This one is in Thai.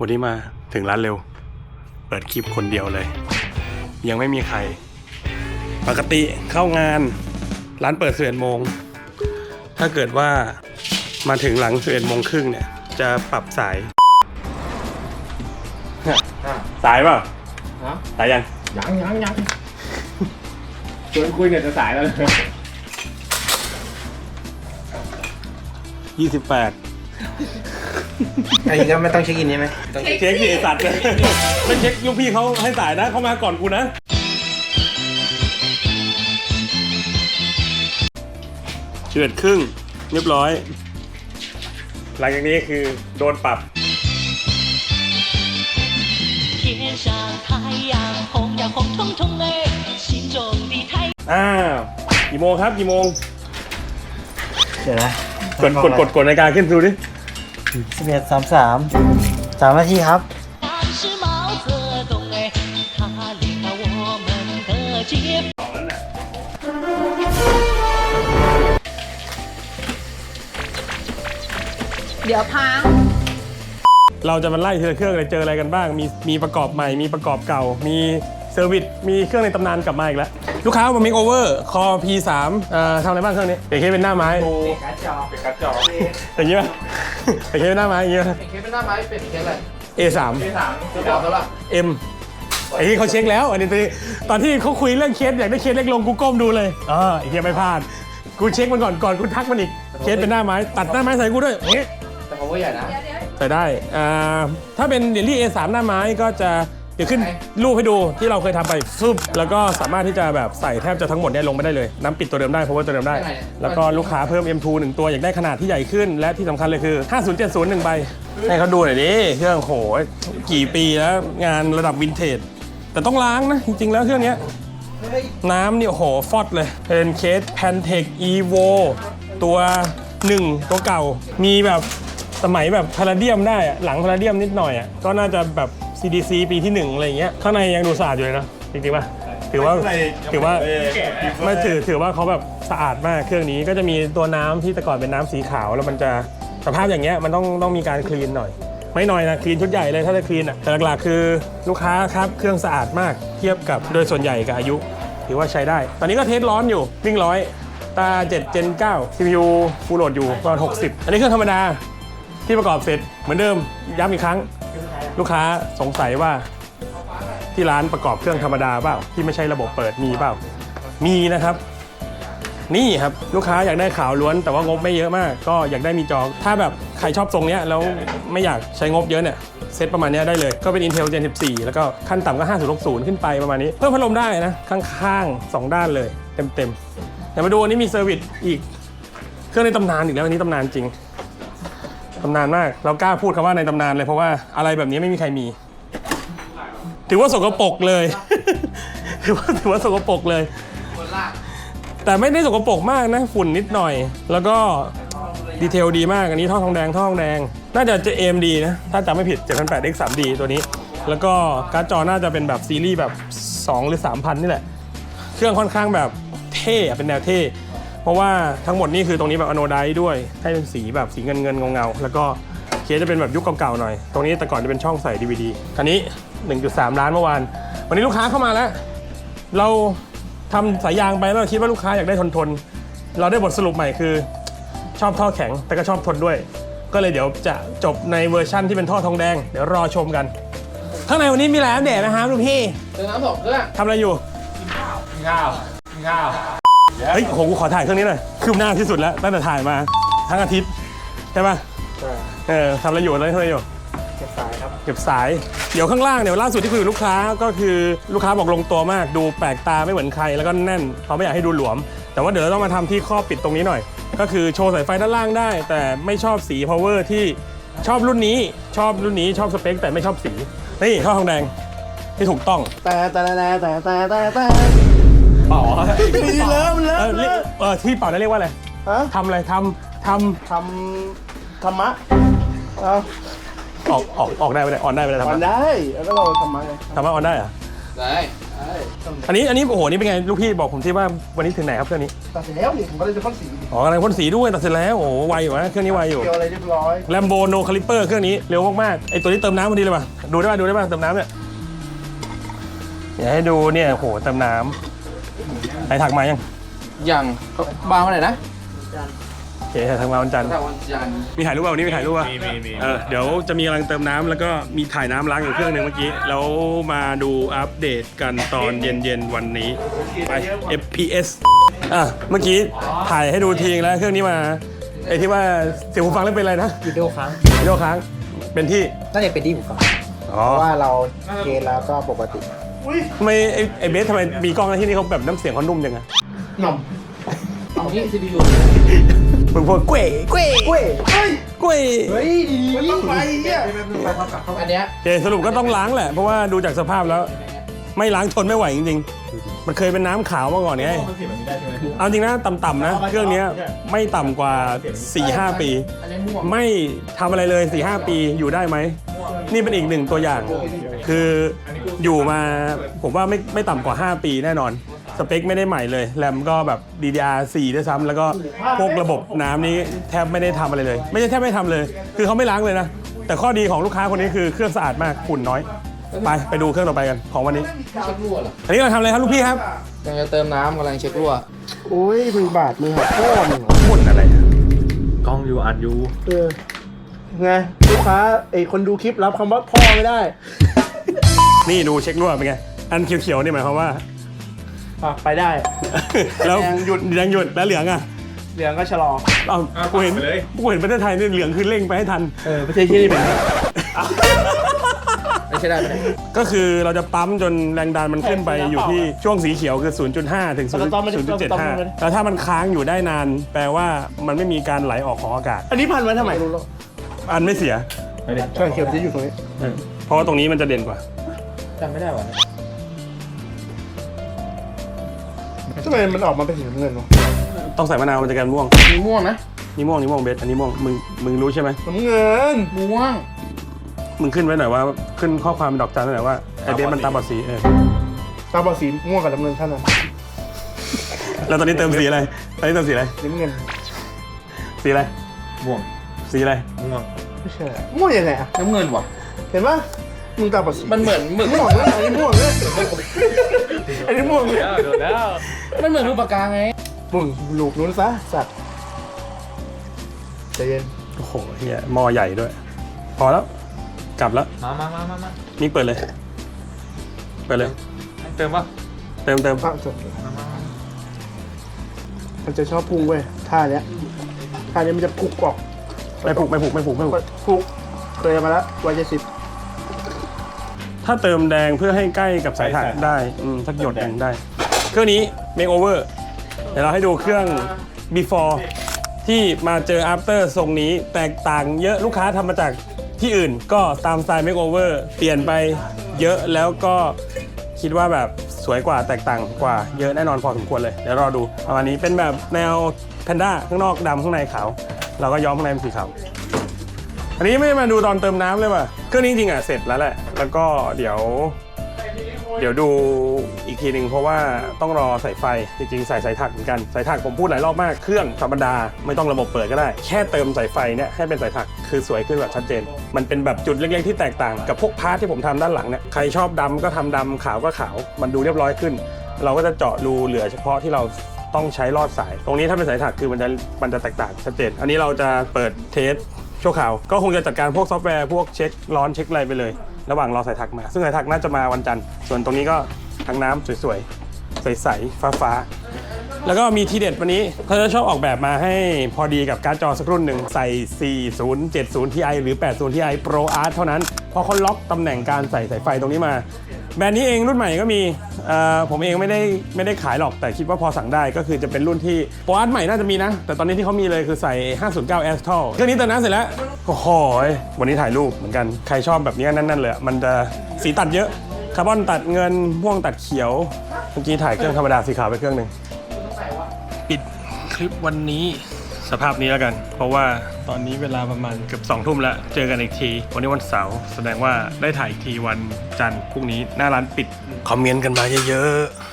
วันนี้มาถึงร้านเร็ว เปิดคลิปคนเดียวเลย ยังไม่มีใคร ปกติเข้างาน ร้านเปิดสิบเอ็ดโมง ถ้าเกิดว่ามาถึงหลังสิบเอ็ดโมงครึ่งเนี่ย จะปรับสาย สายเปล่าฮะ สายยัง ยังยังยังชวนคุยเนี่ยจะสายแล้วยี่สิบแปด อันนี้ก็ไม่ต้องเช็คอินใช่ไหมต้อง เช็คดิไอ้สัตว์ ไม่เช็คลูกพี่เขาให้สายนะ เขามาก่อนกูนะ สิบเอ็ดครึ่งเรียบร้อย หลังจากนี้คือโดนปรับ 天上太阳红呀红彤彤哎，心中的太阳。 อ้าว กี่โมงครับ กี่โมง เดี๋ยวนะ กดกดกดกดนาฬิกาขึ้นดูดิ สิบเอ็ดสามสามสามนาทีครับเดี๋ยวพังเราจะมาไล่ทีละเครื่องเลยเจออะไรกันบ้าง มีมีประกอบใหม่ มีประกอบเก่า มี เซอร์วิสมีเครื่องในตำนานกลับมาอีกแล้ว ลูกค้ามา make over คอ P3 เอ่อทำอะไรบ้างเครื่องนี้เปลี่ยนเคสเป็นหน้าไม้การ์ดจอเป็นการ์ดจออย่างนี้ป่ะเปลี่ยนเคสเป็นหน้าไม้อย่างนี้ป่ะเป็นเคสเป็นหน้าไม้เป็นเคสอะไร A3 เคสสามสีดำแล้วล่ะ M ไอ้ที่เขาเช็คแล้วอันนี้ตอนนี้ตอนที่เขาคุยเรื่องเคสอยากได้เคสเล็กลงกูก้มดูเลยเออไอ้เหี้ยไม่พลาดกูเช็คมันก่อนก่อนกูทักมันอีกเคสเป็นหน้าไม้ตัดหน้าไม้ใส่กูด้วยอย่างงี้แต่ power ใหญ่นะใส่ได้อ่าถ้าเป็นเดลี่ A3 หน้าไม้ก็จะ เดี๋ยวขึ้นรูปให้ดูที่เราเคยทำไปฟึบแล้วก็สามารถที่จะแบบใส่แทบจะทั้งหมดเนี่ยลงไปได้เลย น้ำปิดตัวเดิมได้เพราะว่าตัวเดิมได้ แล้วก็ลูกค้าเพิ่ม M2 หนึ่งตัวอยากได้ขนาดที่ใหญ่ขึ้น และที่สำคัญเลยคือ 5070หนึ่งใบ ให้เขาดูหน่อยดิเครื่องโหกี่ปีแล้วงานระดับวินเทจแต่ต้องล้างนะ จริงๆแล้วเครื่องเนี้ย น้ำเนี่ยโอ้โหฟอดเลย เป็นเคส Pantech Evo ตัว 1 ตัวเก่า มีแบบสมัยแบบพาราเดียมได้อะหลังพาราเดียมนิดหน่อยอะก็น่าจะแบบ CDC ปีที่1อะไรอย่างเงี้ยข้างในยังดูสะอาดอยู่เลยนะจริงๆป่ะถือว่าถือว่าไม่ถือถือว่าเขาแบบสะอาดมากเครื่องนี้ก็จะมีตัวน้ำที่แต่ก่อนเป็นน้ำสีขาว แล้วมันจะสภาพอย่างเงี้ยมันต้องต้องมีการคลีนหน่อย ไม่น้อยนะคลีนชุดใหญ่เลยถ้าจะคลีนอะแต่หลักๆคือลูกค้าครับเครื่องสะอาดมากเทียบกับโดยส่วนใหญ่กับอายุ ถือว่าใช้ได้ ตอนนี้ก็เทสร้อนอยู่วิ่งร้อยตา7 Gen 9 CPU ฟูลโหลดอยู่ประมาณ60 อันนี้เครื่องธรรมดาที่ประกอบเสร็จเหมือนเดิมย้ำอีกครั้ง ลูกค้าสงสัยว่าที่ร้านประกอบเครื่องธรรมดาเปล่าที่ไม่ใช่ระบบเปิดมีเปล่า มีนะครับ นี่ครับลูกค้าอยากได้ขาวล้วนแต่ว่างบไม่เยอะมาก ก็อยากได้มีจอถ้าแบบใครชอบทรงเนี้ยแล้วไม่อยากใช้งบเยอะเนี่ยเซตประมาณเนี้ยได้เลย ก็เป็น Intel Gen 14 แล้วก็ขั้นต่ำก็ 5060 ขึ้นไปประมาณนี้ เพิ่มพัดลมได้นะ ข้างๆ 2 ด้านเลย เต็มๆเดี๋ยวมาดูอันนี้มีเซอร์วิสอีก เครื่องในตำนานอีกแล้วอันนี้ตำนานจริง ตำนานมาก เรากล้าพูดคำว่าในตำนานเลยเพราะว่าอะไรแบบนี้ไม่มีใครมี ถือว่าสกปรกเลย ถือว่าถือว่าสกปรกเลยแต่ไม่ได้สกปรกมากนะ ฝุ่นนิดหน่อย แล้วก็ดีเทลดีมาก อันนี้ท่อทองแดงท่อทองแดง น่าจะจะ AMD นะ ถ้าจำไม่ผิด 7800X 3D ตัวนี้ แล้วก็การ์ดจอน่าจะเป็นแบบซีรีส์แบบ 2 หรือ 3,000 นี่แหละ เครื่องค่อนข้างแบบเท่เป็นแนวเท่ เพราะว่าทั้งหมดนี่คือตรงนี้แบบอโนไดด้วยให้เป็นสีแบบสีเงินเงินๆเงาๆแล้วก็เคสจะเป็นแบบยุคเก่าๆหน่อย ตรงนี้แต่ก่อนจะเป็นช่องใส่ DVD อันนี้ 1.3 ล้านเมื่อวาน วันนี้ลูกค้าเข้ามาแล้ว เราทำสายยางไปแล้วเราคิดว่าลูกค้าอยากได้ทนทนๆเราได้บทสรุปใหม่คือ ชอบท่อแข็งแต่ก็ชอบทนด้วย ก็เลยเดี๋ยวจะจบในเวอร์ชั่นที่เป็นท่อทองแดง เดี๋ยวรอชมกัน ข้างในวันนี้มีอะไรอัปเดตนะครับลูกพี่เติมน้ำสองเครื่องทำอะไรอยู่กินข้าวกินข้าว เฮ้ยโหกูขอถ่ายเครื่องนี้หน่อยคืบหน้าที่สุดแล้วตั้งแต่ถ่ายมาทั้งอาทิตย์ใช่ปะเออทำอะไรอยู่อะไรทำอะไรอยู่เก็บสายครับเก็บสาย เดี๋ยวข้างล่างเดี๋ยวล่าสุดที่คุยกับลูกค้าก็คือลูกค้าบอกลงตัวมากดูแปลกตาไม่เหมือนใครแล้วก็แน่นเขาไม่อยากให้ดูหลวม แต่ว่าเดี๋ยวเราต้องมาทำที่ข้อปิดตรงนี้หน่อย ก็คือโชว์สายไฟด้านล่างได้ แต่ไม่ชอบสี power ที่ชอบรุ่นนี้ชอบรุ่นนี้ชอบสเปค แต่ไม่ชอบสีนี่ท่อทองแดงที่ถูกต้อง แต่แต่แต่แต่แต่แต่แต่เป่าดีเลิฟ เลิเอฟอเรียกเออที่เป่านั้นเรียกว่าอะไรฮะทำอะไรทำทำทำธรรมะเอาออกออกออกได้ไหมได้ออนได้ไหมได้ทำทำได้แล้วก็เราธรรมะไงทำว่าออนได้เหรอะได้อันนี้อันนี้โอ้โหนี่เป็นไงลูกพี่บอกผมที่ว่าวันนี้ถึงไหนครับเครื่องนี้ตัดเสร็จแล้วนี่ผมก็เลยจะพ่นสีอ๋อกำลังพ่นสีด้วยตัดเสร็จแล้วโอ้โหไวอยู่นะเครื่องนี้ไวอยู่ เกี่ยวอะไรเรียบร้อย แลมโบโนคาลิเปอร์เครื่องนี้เร็วมากๆไอตัวนี้เติมน้ำพอดีเลยป่ะ ดูได้ป่ะ ดูได้ป่ะ เติมน้ำเนี่ยอยากให้ดูเนี่ยโอ้โหเติมน้ำไอถักมายังอ ย่างบางวันไหนนะโอเคถ่ายถักมาวันจันทร์ แต่วันจันทร์มีถ่ายรูปป่ะวันนี้มีถ่ายรูปป่ะมีมีมี เออเดี๋ยวจะมีกำลังเติมน้ำแล้วก็มีถ่ายน้ำล้างอยู่เครื่องหนึ่งเมื่อกี้ แล้วมาดูอัปเดตกันตอนเย็นๆวันนี้ ไป FPS อะเมื่อกี้ถ่ายให้ดูทีนึงแล้วเครื่องนี้มาไอที่ว่าเสียงหูฟังแล้วเป็นอะไรนะวิดีโอครั้งวิดีโอค้างเป็นที่น่าจะเป็นที่ผมฟังอ๋อเพราะว่าเราเกณฑ์แล้วก็ปกติทำไมไอ้ไอเบสทำไมมีกล้องที่นี่เขาแบบน้ำเสียงเขานุ่มจังอะหน่อม เอาที่ซีดียูมึงพวกเก้ยเก้ยเว้ยเฮ้ยเก้ยเฮ้ยดีมันต้องไปเนี่ยอันเนี้ยโอเคสรุปก็ต้องล้างแหละ เพราะว่าดูจากสภาพแล้ว ไม่ล้างทนไม่ไหวจริงๆ มันเคยเป็นน้ำขาวมาก่อนไงเอาจริงนะต่ำๆนะ เครื่องเนี้ยไม่ต่ำกว่า 4-5 ปี อันนี้ม่วงไม่ทำอะไรเลย 4-5 ปีอยู่ได้ไหม นี่เป็นอีกหนึ่งตัวอย่าง คืออยู่มาผมว่าไม่ไม่ต่ำกว่า 5 ปีแน่นอน สเปคไม่ได้ใหม่เลย แรมก็แบบ DDR4 ด้วยซ้ำแล้วก็พวกระบบน้ำนี้แทบไม่ได้ทำอะไรเลย ไม่ใช่แทบไม่ทำเลย คือเขาไม่ล้างเลยนะ แต่ข้อดีของลูกค้าคนนี้คือเครื่องสะอาดมากฝุ่นน้อย ไปไปดูเครื่องต่อไปกันของวันนี้เช็ครั่วเหรออันนี้เราทำอะไรครับลูกพี่ครับกำลังจะเติมน้ำกำลังเช็ครั่วโอ้ยมือบาดมือหักพ่อมึงเหรอฝุ่นอะไรกล้องอยู่อัดอยู่เออไงลูกค้าไอคนดูคลิปรับคำว่าพ่อไม่ได้ นี่ดูเช็ครั่วเป็นไงอันเขียวๆนี่หมายความว่า อะไปได้ แล้วแดงหยุดแดงหยุดแล้วเหลืองอะเหลืองก็ชะลอ เอ้ากูเห็นกูเห็นประเทศไทยนี่เหลืองคือเร่งไปให้ทัน เออประเทศที่นี่เป็นไม่ใช่ได้ไหมเนี่ยก็คือเราจะปั๊มจนแรงดันมันขึ้นไปอยู่ที่ช่วงสีเขียวคือ 0.5 ถึงแล้วก็ต้อมไม่ได้ต้อมไม่ได้0.75 แล้วถ้ามันค้างอยู่ได้นาน แปลว่ามันไม่มีการไหลออกของอากาศ อันนี้พันไว้ทำไมอันไม่เสียช่างเขียวจะอยู่ตรงนี้ เพราะว่าตรงนี้มันจะเด่นกว่าจำไม่ได้ว่ะ ทำไมมันออกมาเป็นสีน้ำเงินวะต้องใส่มะนาวมันจะกลายเป็นม่วง มีม่วงนะนี่ม่วงนี่ม่วงเบสอันนี้ม่วงมึงมึงรู้ใช่ไหมน้ำเงินม่วง มึงขึ้นไว้หน่อยว่าขึ้นข้อความเป็นดอกจันไว้หน่อยว่าไอเบสมันตาบอดสีเออตาบอดสีม่วงกับน้ำเงินเท่านั้นแล้วตอนนี้เติมสีอะไรตอนนี้เติมสีอะไรน้ำเงินสีอะไรม่วงสีอะไรม่วงไม่ใช่ม่วงยังไงอะน้ำเงินว่ะเห็นปะ มึงตาบอดสีมันเหมือนหมึกม่วงเลยอันนี้ม่วงเลยอันนี้ม่วงเลยโดนแล้วมันเหมือนหมึกปากกาไงมึงลูกนู้นซะสัตว์ใจเย็นโอ้โหเฮียหม้อใหญ่ด้วย พอแล้ว กลับแล้วมามามามามานี่เปิดเลย เปิดเลยเติมปะเติมเติมอะจบมันจะชอบพุ่งเว้ยท่าเนี้ยท่านี้มันจะพุกออกไม่ผูกไม่ผูกไม่ผูกไม่ผูกพุกเคยมาแล้ววัยเจ็ดสิบ ถ้าเติมแดงเพื่อให้ใกล้กับสายถ่านได้อืมสักหยดหนึ่งได้ เครื่องนี้ make over เดี๋ยวเราให้ดูเครื่อง before ที่มาเจอ after ทรงนี้แตกต่างเยอะลูกค้าทำมาจากที่อื่นก็ตามสไตล์ make over เปลี่ยนไปเยอะแล้วก็คิดว่าแบบสวยกว่าแตกต่างกว่าเยอะแน่นอนพอสมควรเลย เดี๋ยวรอดูประมาณนี้เป็นแบบแนวแพนด้าข้างนอกดำข้างในขาวเราก็ย้อมข้างในเป็นสีขาวอันนี้ไม่มาดูตอนเติมน้ำเลยว่ะเครื่องนี้จริงๆอะเสร็จแล้วแหละ แล้วก็เดี๋ยว เดี๋ยวดูอีกทีหนึ่งเพราะว่าต้องรอใส่ไฟจริงๆ ใส่สายถักเหมือนกันสายถักผมพูดหลายรอบมากเครื่องธรรมดาไม่ต้องระบบเปิดก็ได้ แค่เติมสายไฟเนี่ยให้เป็นสายถักคือสวยขึ้นแบบชัดเจน มันเป็นแบบจุดเล็กๆที่แตกต่างกับพวกพาร์ทที่ผมทำด้านหลังเนี่ยใครชอบดำก็ทำดำขาวก็ขาว มันดูเรียบร้อยขึ้น เราก็จะเจาะรูเหลือเฉพาะที่เราต้องใช้ลอดสาย ตรงนี้ถ้าเป็นสายถักคือมันจะมันจะแตกต่างชัดเจน อันนี้เราจะเปิดเทสชั่วคราว ก็คงจะจัดการพวกซอฟต์แวร์พวกเช็คร้อนเช็คอะไรไปเลย ระหว่างรอสายถักมา ซึ่งสายถักน่าจะมาวันจันทร์ ส่วนตรงนี้ก็ทางน้ำสวยๆ ใสๆ ฟ้าๆ แล้วก็มีทีเด็ดวันนี้เขาจะชอบออกแบบมาให้พอดีกับการ์ดจอสักรุ่นหนึ่งใส่ 40 70 Ti หรือ 80 Ti Pro Art เท่านั้น พอเขาล็อกตำแหน่งการใส่สายไฟตรงนี้มา แบรนด์นี้เองรุ่นใหม่ก็มี ผมเองไม่ได้ไม่ได้ขายหรอกแต่คิดว่าพอสั่งได้ก็คือจะเป็นรุ่นที่โปรอาร์ตใหม่น่าจะมีนะ แต่ตอนนี้ที่เขามีเลยคือใส่ 509 Astal เครื่องนี้เติมน้ำเสร็จแล้ว โอ้โหยวันนี้ถ่ายรูปเหมือนกัน ใครชอบแบบนี้นั่นๆเลย มันจะสีตัดเยอะ คาร์บอนตัดเงินม่วงตัดเขียว เมื่อกี้ถ่ายเครื่องธรรมดาสีขาวไปเครื่องหนึ่งปิดคลิปวันนี้ สภาพนี้แล้วกัน เพราะว่าตอนนี้เวลาประมาณเกือบสองทุ่มแล้ว เจอกันอีกที วันนี้วันเสาร์แสดงว่าได้ถ่ายอีกทีวันจันทร์พรุ่งนี้หน้าร้านปิด คอมเมนต์กันมาเยอะๆ